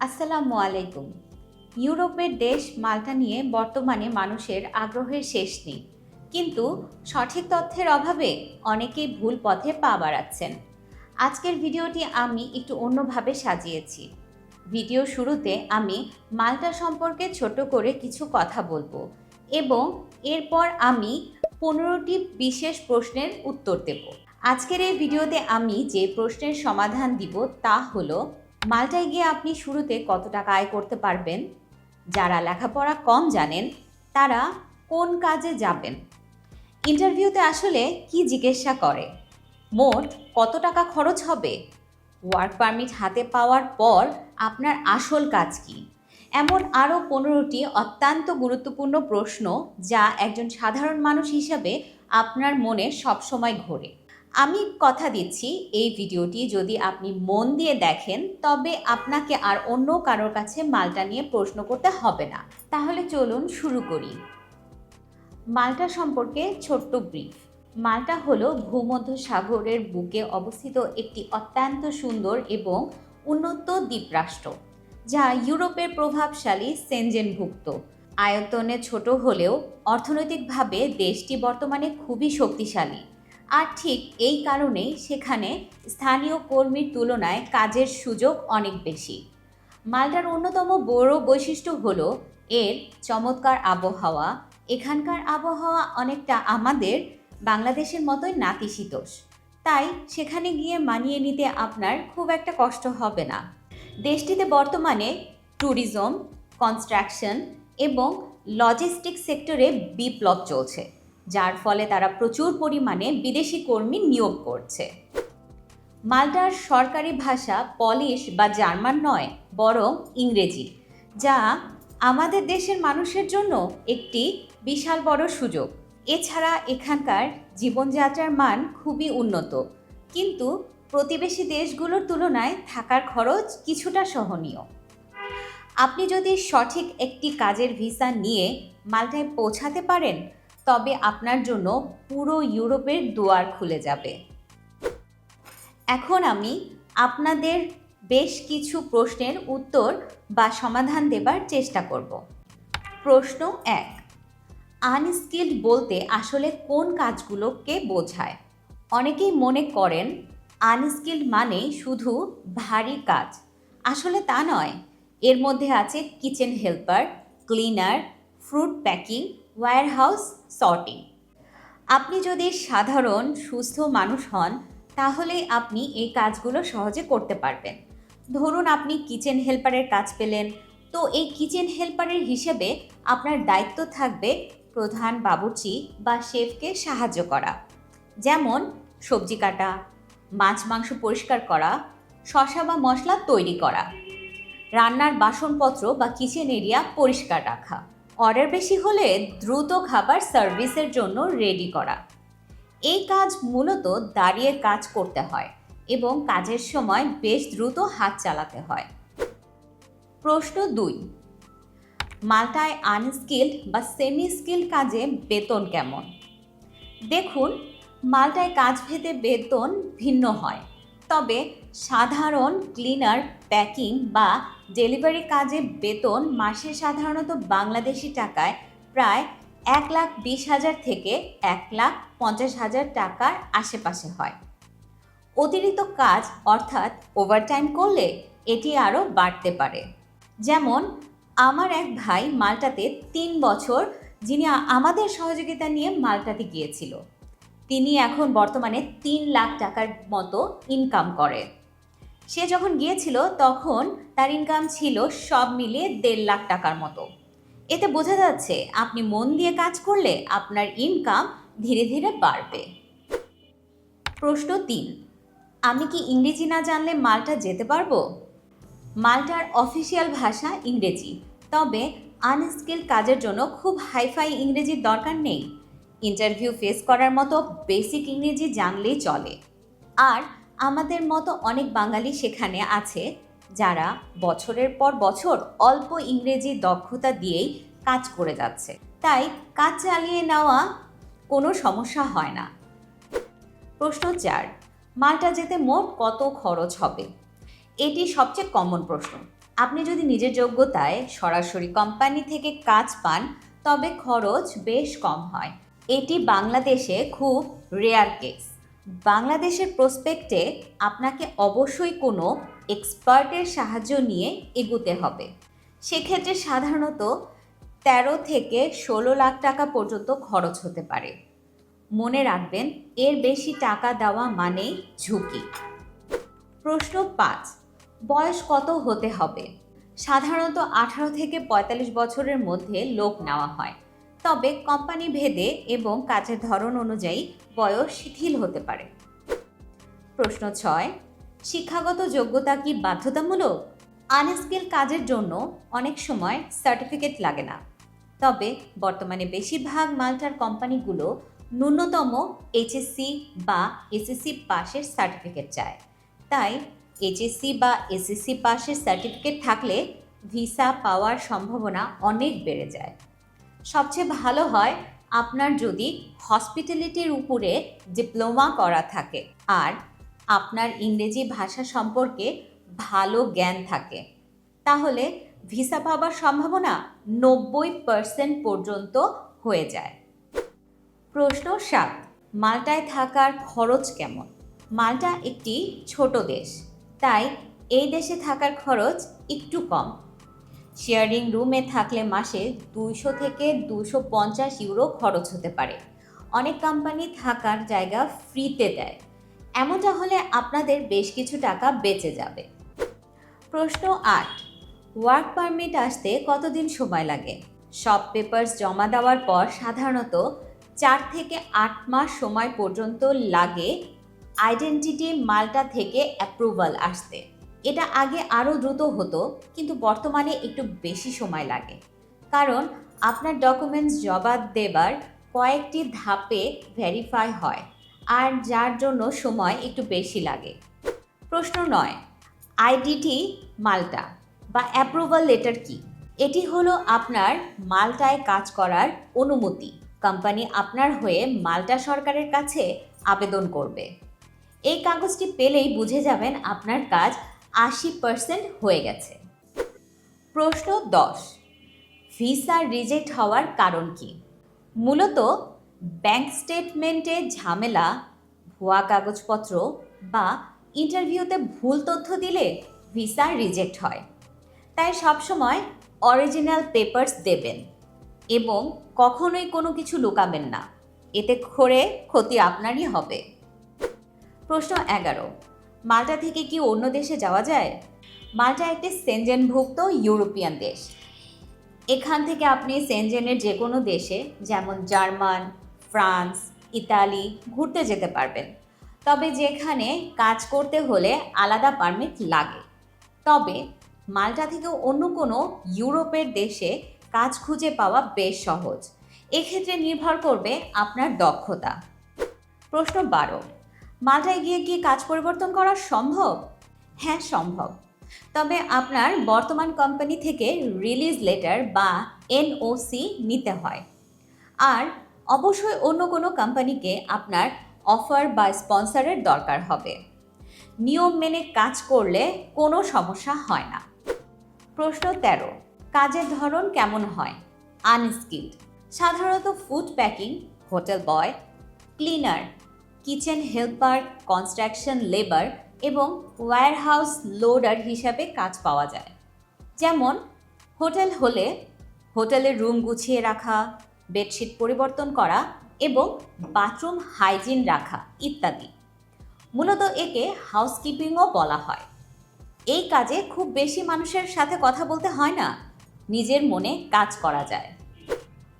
আসসালামু আলাইকুম। ইউরোপের দেশ মাল্টা নিয়ে বর্তমানে মানুষের আগ্রহের শেষ নেই। কিন্তু সঠিক তথ্যের অভাবে অনেকেই ভুল পথে পা বাড়াচ্ছেন। আজকের ভিডিওটি আমি একটু অন্যভাবে সাজিয়েছি। ভিডিও শুরুতে আমি মাল্টা সম্পর্কে ছোট করে কিছু কথা বলব এবং এরপর আমি পনেরোটি বিশেষ প্রশ্নের উত্তর দেব। আজকের এই ভিডিওতে আমি যে প্রশ্নের সমাধান দিব তা হলো মাল্টায় গিয়ে আপনি শুরুতে কত টাকা আয় করতে পারবেন, যারা লেখাপড়া কম জানেন, তারা কোন কাজে যাবেন? ইন্টারভিউতে আসলে কি জিজ্ঞাসা করে? মোট কত টাকা খরচ হবে? ওয়ার্ক পারমিট হাতে পাওয়ার পর আপনার আসল কাজ কি? এমন আরও পনেরোটি অত্যন্ত গুরুত্বপূর্ণ প্রশ্ন যা একজন সাধারণ মানুষ হিসাবে আপনার মনে সবসময় ঘোরে। আমি কথা দিচ্ছি এই ভিডিওটি যদি আপনি মন দিয়ে দেখেন, তবে আপনাকে আর অন্য কারোর কাছে মালটা নিয়ে প্রশ্ন করতে হবে না। তাহলে চলুন শুরু করি। মালটা সম্পর্কে ছোট্ট ব্রিফ। মালটা হলো ভূমধ্য সাগরের বুকে অবস্থিত একটি অত্যন্ত সুন্দর এবং উন্নত দ্বীপরাষ্ট্র, যা ইউরোপের প্রভাবশালী সেনজেনভুক্ত। আয়তনে ছোট হলেও অর্থনৈতিকভাবে দেশটি বর্তমানে খুবই শক্তিশালী। আর ঠিক এই কারণেই সেখানে স্থানীয় কর্মীর তুলনায় কাজের সুযোগ অনেক বেশি। মাল্টার অন্যতম বড় বৈশিষ্ট্য হল এর চমৎকার আবহাওয়া। এখানকার আবহাওয়া অনেকটা আমাদের, বাংলাদেশের মতোই নাতিশীতোষ। তাই সেখানে গিয়ে মানিয়ে নিতে আপনার খুব একটা কষ্ট হবে না। দেশটিতে বর্তমানে ট্যুরিজম, কনস্ট্রাকশন এবং লজিস্টিক সেক্টরে বিপ্লব চলছে। যার ফলে তারা প্রচুর পরিমাণে বিদেশি কর্মী নিয়োগ করছে। মাল্টার সরকারি ভাষা পলিশ বা জার্মান নয়, বরং ইংরেজি, যা আমাদের দেশের মানুষের জন্য একটি বিশাল বড় সুযোগ। এছাড়া এখানকার জীবনযাত্রার মান খুবই উন্নত, কিন্তু প্রতিবেশী দেশগুলোর তুলনায় থাকার খরচ কিছুটা সহনীয়। আপনি যদি সঠিক একটি কাজের ভিসা নিয়ে মাল্টায় পৌঁছাতে পারেন তবে আপনার জন্য পুরো ইউরোপের দুয়ার খুলে যাবে। এখন আমি আপনাদের বেশ কিছু প্রশ্নের উত্তর বা সমাধান দেবার চেষ্টা করব। প্রশ্ন এক, আনস্কিল্ড বলতে আসলে কোন কাজগুলোকে বোঝায়? অনেকেই মনে করেন আনস্কিল্ড মানে শুধু ভারী কাজ। আসলে তা নয়। এর মধ্যে আছে kitchen helper, cleaner, fruit packing warehouse sorting. আপনি যদি সাধারণ, সুস্থ মানুষ হন, তাহলে আপনি এই কাজগুলো সহজে করতে পারবেন। ধরুন আপনি কিচেন হেল্পারের কাজ পেলেন, তো এই কিচেন হেল্পারের হিসেবে আপনার দায়িত্ব থাকবে প্রধান বাবুর্চি বা শেফকে সাহায্য করা। যেমন সবজি কাটা, মাছ মাংস পরিষ্কার করা, শশা বা মশলা তৈরি করা, রান্নার বাসনপত্র বা কিচেন এরিয়া পরিষ্কার রাখা। অর্ডার বেশি হলে দ্রুত খাবার সার্ভিসের জন্য রেডি করা। এই কাজ মূলত দাঁড়িয়ে কাজ করতে হয় এবং কাজের সময় বেশ দ্রুত হাত চালাতে হয়। প্রশ্ন দুই, মাল্টায় আনস্কিল্ড বা সেমি স্কিল্ড কাজে বেতন কেমন? দেখুন, মাল্টায় কাজ ভেদে বেতন ভিন্ন হয়। তবে সাধারণ ক্লিনার, প্যাকিং বা ডেলিভারি কাজে বেতন মাসে সাধারণত বাংলাদেশি টাকায় প্রায় এক লাখ বিশ হাজার থেকে এক লাখ পঞ্চাশ হাজার টাকার আশেপাশে হয়। অতিরিক্ত কাজ অর্থাৎ ওভারটাইম করলে এটি আরও বাড়তে পারে। যেমন, আমার এক ভাই মাল্টাতে তিন বছর, যিনি আমাদের সহযোগিতা নিয়ে মাল্টাতে গিয়েছিল। তিনি এখন বর্তমানে তিন লাখ টাকার মতো ইনকাম করে। সে যখন গিয়েছিল, তখন তার ইনকাম ছিল সব মিলিয়ে দেড় লাখ টাকার মতো। এতে বোঝা যাচ্ছে, আপনি মন দিয়ে কাজ করলে আপনার ইনকাম ধীরে ধীরে বাড়বে। প্রশ্ন তিন, আমি কি ইংরেজি না জানলে মাল্টা যেতে পারব? মাল্টার অফিসিয়াল ভাষা ইংরেজি, তবে আনস্কিল কাজের জন্য খুব হাইফাই ইংরেজির দরকার নেই। ইন্টারভিউ ফেস করার মতো বেসিক ইংরেজি জানলেই চলে। আর আমাদের মতো অনেক বাঙালি সেখানে আছে যারা বছরের পর বছর অল্প ইংরেজি দক্ষতা দিয়েই কাজ করে যাচ্ছে। তাই কাজ চালিয়ে নেওয়া কোনো সমস্যা হয় না। প্রশ্ন চার, মাল্টা যেতে মোট কত খরচ হবে? এটি সবচেয়ে কমন প্রশ্ন। আপনি যদি নিজের যোগ্যতায় সরাসরি কোম্পানি থেকে কাজ পান, তবে খরচ বেশ কম হয়। এটি বাংলাদেশে খুব রেয়ার কেস বাংলাদেশের প্রসপেক্টে আপনাকে অবশ্যই কোনো এক্সপার্টের সাহায্য নিয়ে এগুতে হবে। সেক্ষেত্রে সাধারণত তেরো থেকে ষোলো লাখ টাকা পর্যন্ত খরচ হতে পারে। মনে রাখবেন, এর বেশি টাকা দেওয়া মানেই ঝুঁকি। প্রশ্ন পাঁচ, বয়স কত হতে হবে? সাধারণত আঠারো থেকে পঁয়তাল্লিশ বছরের মধ্যে লোক নেওয়া হয়। তবে কোম্পানি ভেদে এবং কাজের ধরন অনুযায়ী বয়স শিথিল হতে পারে। প্রশ্ন ছয়, শিক্ষাগত যোগ্যতা কি বাধ্যতামূলক? আনস্কিল কাজের জন্য অনেক সময় সার্টিফিকেট লাগে না। তবে বর্তমানে বেশিরভাগ মাল্টার কোম্পানিগুলো ন্যূনতম এইচএসসি বা এসএসসি পাশের সার্টিফিকেট চায়। তাই এইচএসসি বা এসএসসি পাশের সার্টিফিকেট থাকলে ভিসা পাওয়ার সম্ভাবনা অনেক বেড়ে যায়। সবচেয়ে ভালো হয় আপনার যদি হসপিটালিটির উপরে ডিপ্লোমা করা থাকে আর আপনার ইংরেজি ভাষা সম্পর্কে ভালো জ্ঞান থাকে, তাহলে ভিসা পাওয়ার সম্ভাবনা নব্বই পার্সেন্ট পর্যন্ত হয়ে যায়। প্রশ্ন সাত, মাল্টায় থাকার খরচ কেমন? মাল্টা একটি ছোট দেশ, তাই এই দেশে থাকার খরচ একটু কম। শেয়ারিং রুমে থাকলে মাসে দুইশো থেকে দুশো পঞ্চাশ ইউরো খরচ হতে পারে। অনেক কোম্পানি থাকার জায়গা ফ্রিতে দেয়। এমনটা হলে আপনাদের বেশ কিছু টাকা বেঁচে যাবে। প্রশ্ন আট ওয়ার্ক পারমিট আসতে কতদিন সময় লাগে? সব পেপারস জমা দেওয়ার পর সাধারণত চার থেকে আট মাস সময় পর্যন্ত লাগে আইডেন্টিটি মাল্টা থেকে অ্যাপ্রুভাল আসতে। এটা আগে আরও দ্রুত হতো, কিন্তু বর্তমানে একটু বেশি সময় লাগে। কারণ আপনার ডকুমেন্টস জমা দেবার কয়েকটি ধাপে ভেরিফাই হয়, আর যার জন্য সময় একটু বেশি লাগে। প্রশ্ন নয় আইডিটি মাল্টা বা অ্যাপ্রুভাল লেটার কি? এটি হলো আপনার মাল্টায় কাজ করার অনুমতি। কোম্পানি আপনার হয়ে মাল্টা সরকারের কাছে আবেদন করবে। এই কাগজটি পেলেই বুঝে যাবেন আপনার কাজ আশি পার্সেন্ট হয়ে গেছে। প্রশ্ন দশ, ভিসা রিজেক্ট হওয়ার কারণ কি? মূলত ব্যাংক স্টেটমেন্টে ঝামেলা, ভুয়া কাগজপত্র বা ইন্টারভিউতে ভুল তথ্য দিলে ভিসা রিজেক্ট হয়। তাই সবসময় অরিজিনাল পেপারস দেবেন এবং কখনোই কোনো কিছু লুকাবেন না। এতে করে ক্ষতি আপনারই হবে। প্রশ্ন এগারো মাল্টা থেকে কি অন্য দেশে যাওয়া যায়? মাল্টা একটি সেনজেনভুক্ত ইউরোপিয়ান দেশ। এখান থেকে আপনি সেনজেনের যে কোনো দেশে, যেমন জার্মান, ফ্রান্স, ইতালি, ঘুরতে যেতে পারবেন। তবে যেখানে কাজ করতে হলে আলাদা পারমিট লাগে। তবে মাল্টা থেকে অন্য কোনো ইউরোপের দেশে কাজ খুঁজে পাওয়া বেশ সহজ। এক্ষেত্রে নির্ভর করবে আপনার দক্ষতা। প্রশ্ন বারো। মাল্টায় গিয়ে কি কাজ পরিবর্তন করা সম্ভব? হ্যাঁ সম্ভব। তবে আপনার বর্তমান কোম্পানি থেকে রিলিজ লেটার বা এনওসি নিতে হয়। আর অবশ্যই অন্য কোনো কোম্পানিকে আপনার অফার বা স্পন্সরের দরকার হবে। নিয়ম মেনে কাজ করলে কোনো সমস্যা হয় না। প্রশ্ন তেরো, কাজের ধরন কেমন হয়? আনস্কিল্ড সাধারণত food packing hotel boy cleaner kitchen helper, construction labour এবং ওয়্যারহাউস লোডার হিসাবে কাজ পাওয়া যায়। যেমন, হোটেল হলে হোটেলের রুম গুছিয়ে রাখা, বেডশিট পরিবর্তন করা এবং বাথরুম হাইজিন রাখা ইত্যাদি। মূলত একে হাউসকিপিংও বলা হয়। এই কাজে খুব বেশি মানুষের সাথে কথা বলতে হয় না, নিজের মনে কাজ করা যায়।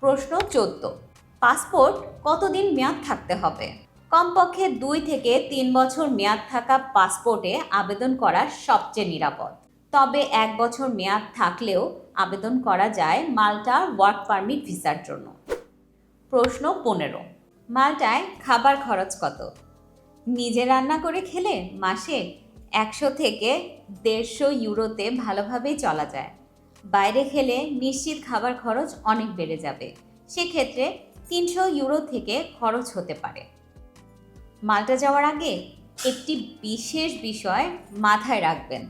প্রশ্ন চোদ্দ, পাসপোর্ট কতদিন মেয়াদ থাকতে হবে? কমপক্ষে দুই থেকে তিন বছর মেয়াদ থাকা পাসপোর্টে আবেদন করা সবচেয়ে নিরাপদ। তবে এক বছর মেয়াদ থাকলেও আবেদন করা যায় মাল্টার ওয়ার্ক পারমিট ভিসার জন্য। প্রশ্ন পনেরো, মাল্টায় খাবার খরচ কত? নিজে রান্না করে খেলে মাসে একশো থেকে দেড়শো ইউরোতে ভালোভাবেই চলা যায়। বাইরে খেলে নিশ্চিত খাবার খরচ অনেক বেড়ে যাবে। সেক্ষেত্রে তিনশো ইউরো থেকে খরচ হতে পারে। মাল্টা যাওয়ার আগে একটি বিশেষ বিষয় মাথায় রাখবেন।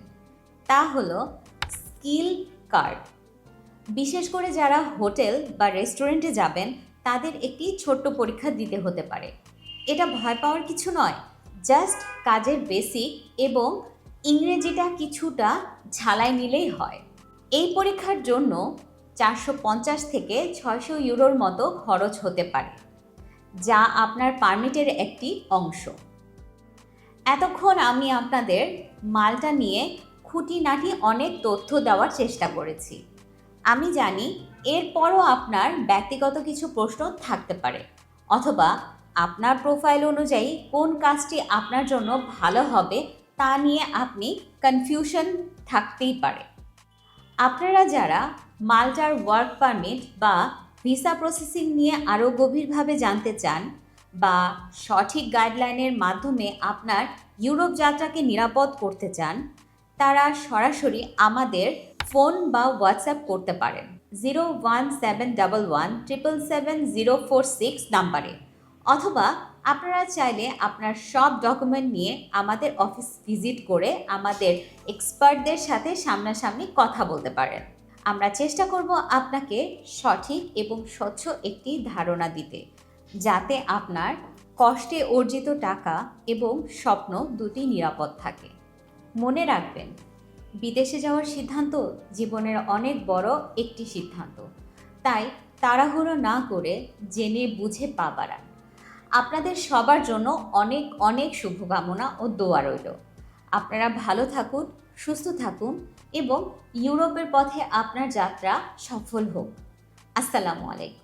তা হলো স্কিল কার্ড। বিশেষ করে যারা হোটেল বা রেস্টুরেন্টে যাবেন, তাদের একটি ছোট্ট পরীক্ষা দিতে হতে পারে। এটা ভয় পাওয়ার কিছু নয়, জাস্ট কাজের বেসিক এবং ইংরেজিটা কিছুটা ঝালাই নিলেই হয়। এই পরীক্ষার জন্য চারশো পঞ্চাশ থেকে ছয়শো ইউরোর মতো খরচ হতে পারে। যা আপনার পারমিটের একটি অংশ। এতক্ষণ আমি আপনাদের মালটা নিয়ে খুঁটিনাটি অনেক তথ্য দেওয়ার চেষ্টা করেছি। আমি জানি এরপরও আপনার ব্যক্তিগত কিছু প্রশ্ন থাকতে পারে, অথবা আপনার প্রোফাইল অনুযায়ী কোন কাজটি আপনার জন্য ভালো হবে তা নিয়ে আপনি কনফিউশন থাকতেই পারে। আপনারা যারা মাল্টার ওয়ার্ক পারমিট বা ভিসা প্রসেসিং নিয়ে আরও গভীরভাবে জানতে চান বা সঠিক গাইডলাইনের মাধ্যমে আপনার ইউরোপ যাত্রাকে নিরাপদ করতে চান, তারা সরাসরি আমাদের ফোন বা হোয়াটসঅ্যাপ করতে পারেন। Zero one seven double one triple seven zero four six নাম্বারে। অথবা আপনারা চাইলে আপনার সব ডকুমেন্ট নিয়ে আমাদের অফিস ভিজিট করে আমাদের এক্সপার্টদের সাথে সামনাসামনি কথা বলতে পারেন। আমরা চেষ্টা করব আপনাকে সঠিক এবং স্বচ্ছ একটি ধারণা দিতে, যাতে আপনার কষ্টে অর্জিত টাকা এবং স্বপ্ন দুটি নিরাপদ থাকে। মনে রাখবেন, বিদেশে যাওয়ার সিদ্ধান্ত জীবনের অনেক বড় একটি সিদ্ধান্ত। তাই তাড়াহুড়ো না করে জেনে বুঝে পা বাড়ান। আপনাদের সবার জন্য অনেক অনেক শুভকামনা ও দোয়া রইল। আপনারা ভালো থাকুন সুস্থ থাকুন এবং ইউরোপের পথে আপনার যাত্রা সফল হোক। আসসালামু আলাইকুম।